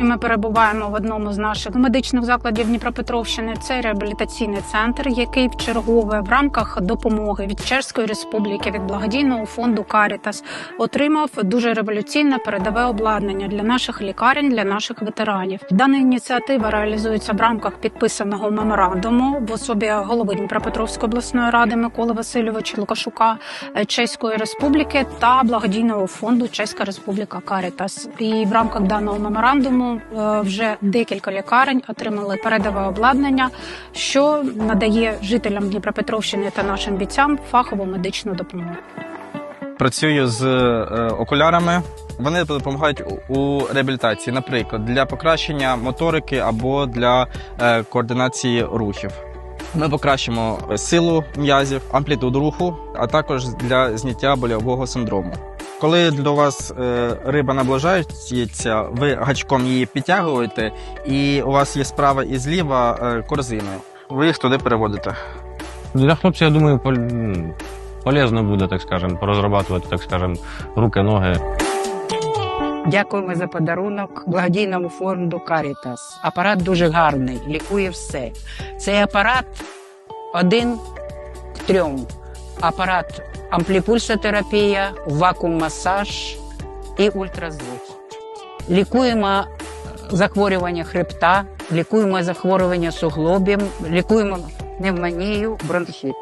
І Ми перебуваємо в одному з наших медичних закладів Дніпропетровщини. Це реабілітаційний центр, який в чергове в рамках допомоги від Чеської Республіки від благодійного фонду Карітас отримав дуже революційне передове обладнання для наших лікарень, для наших ветеранів. Дана ініціатива реалізується в рамках підписаного меморандуму в особі голови Дніпропетровської обласної ради Миколи Васильовича Лукашука, е, Чеської Республіки та благодійного фонду Чеська Республіка Карітас. І в рамках даного меморандуму е, вже декілька лікарень отримали передове обладнання, що надає жителям Дніпропетровщини та нашим бійцям фахову медичну допомогу. Працюю з е, окулярами. Вони допомагають у- реабілітації, наприклад, для покращення моторики або для е, координації рухів. Ми покращимо силу м'язів, амплітуду руху, а також для зняття больового синдрому. Коли до вас е, риба наближається, ви гачком її підтягуєте, і у вас є справа і зліва е, корзини. Ви їх туди переводите. Для хлопців, я думаю, пол- полезно буде, так скажем, порозрабатувати, так скажем, руки, ноги. Дякуємо за подарунок благодійному фонду Карітас. Апарат дуже гарний, лікує все. Цей апарат один к трьом. Апарат ампліпульсотерапія, вакуум-масаж і ультразвук. Лікуємо захворювання хребта, лікуємо захворювання суглобів, лікуємо пневмонію, бронхіт.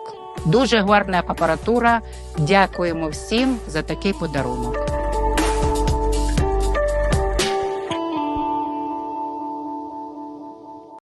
Дуже гарна апаратура. Дякуємо всім за такий подарунок.